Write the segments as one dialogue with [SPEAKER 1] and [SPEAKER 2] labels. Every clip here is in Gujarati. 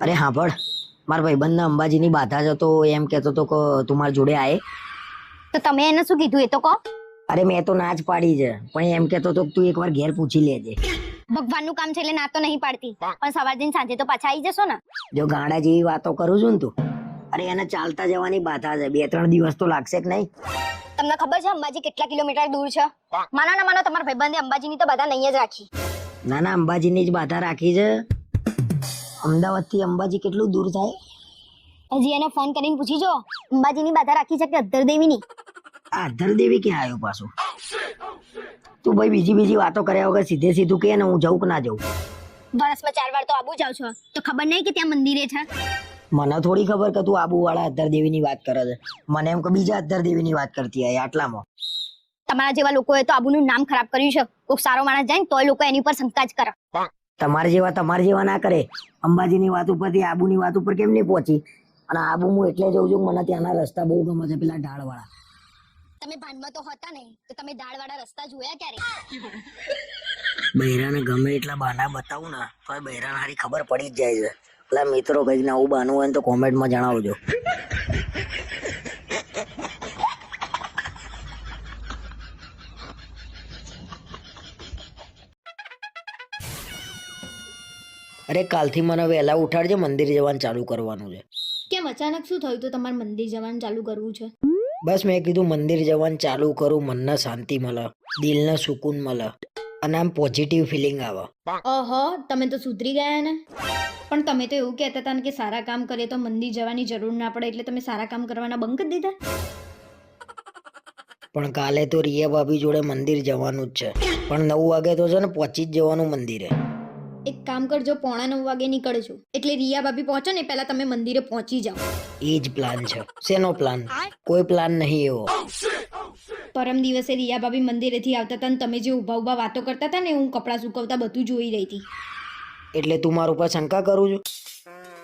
[SPEAKER 1] અરે હા પણ મારા ભાઈબંધને અંબાજીની બાધા જ હતો એમ કહેતો હતો કે તું મારા જોડે આય.
[SPEAKER 2] તો તમે એને શું કીધું એ તો કહો.
[SPEAKER 1] અરે મેં તો ના જ પાડી છે પણ એમ કહેતો હતો કે તું એકવાર ઘેર પૂછી લેજે.
[SPEAKER 2] ભગવાનનું કામ છે એટલે ના તો નહીં પાડતી પણ સવાર જઈને સાંજે તો પાછા આવી જશો ને.
[SPEAKER 1] જો ગાંડા જેવી વાતો કરું છું ને તું અરે એને ચાલતા જવાની બાધા છે બે ત્રણ દિવસ તો લાગશે કે નહીં?
[SPEAKER 2] તમને ખબર છે અંબાજી કેટલા કિલોમીટર દૂર છે? માનો ના માનો તમારા ભાઈબંધે અંબાજીની તો બધા નહીં જ રાખી.
[SPEAKER 1] ના ના અંબાજીની જ બાધા રાખી છે. અમદાવાદથી અંબાજી કેટલું દૂર થાય?
[SPEAKER 2] હજી એને ફોન કરીને પૂછી જો. અંબાજીની બાધા રાખી છે કે અધર દેવીની
[SPEAKER 1] અધર દેવી ક્યાં આવ્યો પાછું? તું ભાઈ બીજી બીજી વાતો કર્યા વગર સીધે સીધું કે ને હું જઉં કે ના જઉં?
[SPEAKER 2] વર્ષમાં ચાર વાર તો આબુ જાવ છો. તો ખબર નહીં કે ત્યાં મંદિરે છે?
[SPEAKER 1] મને થોડી ખબર કે તું આબુ વાળા અધર દેવીની વાત કરે છે. મને એમ કે બીજા અધર દેવીની વાત કરતી હોય આટલામાં.
[SPEAKER 2] તમારા જેવા લોકોએ તો આબુનું નામ ખરાબ કર્યું છે. કોઈક સારો માણસ જાય ને તોય લોકો એની પર શંકા જ કરે.
[SPEAKER 1] તમારા જેવા તમારે જેવા ના કરે. અંબાજીની વાત ઉપરથી આબુની વાત ઉપર કેમ નહીં પહોંચી? અને આબુ હું એટલે જઉં છું મને ત્યાંના રસ્તા બહુ ગમે છે પેલા ઢાળવાળા.
[SPEAKER 2] તમે ભાનમાં તો હતા નહીં તો તમે ઢાળવાળા રસ્તા જોયા ક્યારે?
[SPEAKER 1] બૈરાને ગમે એટલા બહાના બતાવું ને તો બૈરાને હારી ખબર પડી જ જાય છે. પેલા મિત્રો કંઈક નવું બાનું હોય તો કોમેન્ટમાં જણાવજો. અરે કાલથી મને વહેલા ઉઠાડજે મંદિર જવાનું ચાલુ કરવાનું છે.
[SPEAKER 2] કેમ અચાનક શું થયું તો તમારે મંદિર જવાનું ચાલુ કરવું છે?
[SPEAKER 1] બસ મેં કીધું મંદિર જવાનું ચાલુ કરું મનને શાંતિ મળે દિલને સુકૂન મળે અને આમ પોઝિટિવ ફિલિંગ આવે.
[SPEAKER 3] ઓહો તમે તો સુધરી ગયા ને? પણ તમે તો એવું કહેતા હતા કે સારા કામ કરીએ તો મંદિર જવાની જરૂર ના પડે એટલે તમે સારા કામ કરવાના બંધ કરી દીધા?
[SPEAKER 1] પણ કાલે તો રિયા ભાભી જોડે મંદિર જવાનું જ છે. પણ નવ વાગે તો છે ને પહોંચી જ જવાનું મંદિરે.
[SPEAKER 3] એક કામ કરજો પોણા નવ વાગે નીકળજો એટલે રિયા ભાભી પહોંચે ને પહેલા તમે મંદિરે પહોંચી જાઓ.
[SPEAKER 1] એ જ પ્લાન છે. શેનો પ્લાન કોઈ પ્લાન નહીં એવો.
[SPEAKER 3] પરમ દિવસે રિયા ભાભી મંદિરેથી આવતા હતા ને તમે જે ઊભા ઊભા વાતો કરતા હતા ને હું કપડાં સુકવતા બધું જોઈ રહી હતી.
[SPEAKER 1] એટલે તું મારા ઉપર શંકા કરું છું?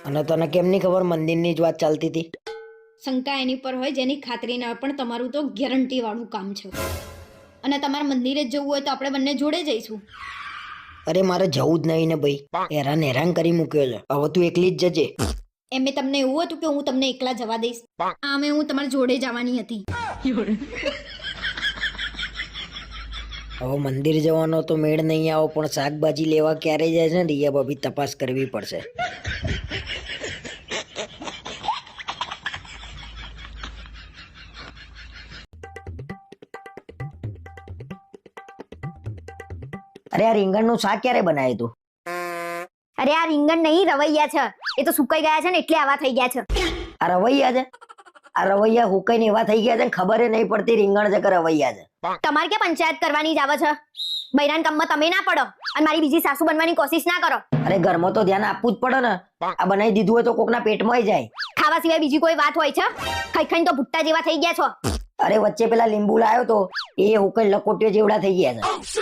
[SPEAKER 1] અને તને કેમ નહીં ખબર મંદિરની જ વાત ચાલતી હતી?
[SPEAKER 3] શંકા એની પર હોય જેની ખાતરી ના હોય પણ તમારું તો ગેરંટી વાળું કામ છે. અને તમારે મંદિરે જ જવું હોય તો આપણે બંને જોડે જઈશું.
[SPEAKER 1] અરે મારે જવું જ નહીં ને ભાઈ. હેરાન હેરાન કરી મૂક્યો છે. હવે તું એકલી જ જજે.
[SPEAKER 3] એમ તમને એવું હતું કે હું તમને એકલા જવા દઈશ. આમે હું તમારી જોડે જવાની હતી.
[SPEAKER 1] હવે મંદિર જવાનો તો મેળ નહીં આવો પણ શાકભાજી લેવા ક્યારે જાય છે ને રિયા ભાભી? તપાસ કરવી પડશે. અરે આ રીંગણનું શાક ક્યારે બનાવ્યું તું?
[SPEAKER 2] અરે આ રીંગણ નહીં રવૈયા છે. એ તો સુકાઈ ગયા છે ને એટલે આવા થઈ ગયા છે.
[SPEAKER 1] આ રવૈયા છે? આ રવૈયા હુકાઈને એવા થઈ ગયા છે ને ખબર નહીં પડતી રીંગણ છે કે રવૈયા છે?
[SPEAKER 2] તમારે કે પંચાયત કરવાની જ આવે છે? બૈરાન કામમાં તમે ના પડો અને મારી બીજી સાસુ બનવાની કોશિશ ના કરો.
[SPEAKER 1] અરે ઘરમાં તો ધ્યાન આપવું જ પડે ને. આ બનાવી દીધું હોય તો કોકના પેટમાં જાય.
[SPEAKER 2] ખાવા સિવાય બીજી કોઈ વાત હોય છે? ખાઈ ખાઈને તો ભુટ્ટા જેવા થઈ ગયા છો.
[SPEAKER 1] અરે વચ્ચે પેલા લીંબુ લાયો તો એ હુકાઈ લકોટીઓ જેવડા થઈ ગયા છે.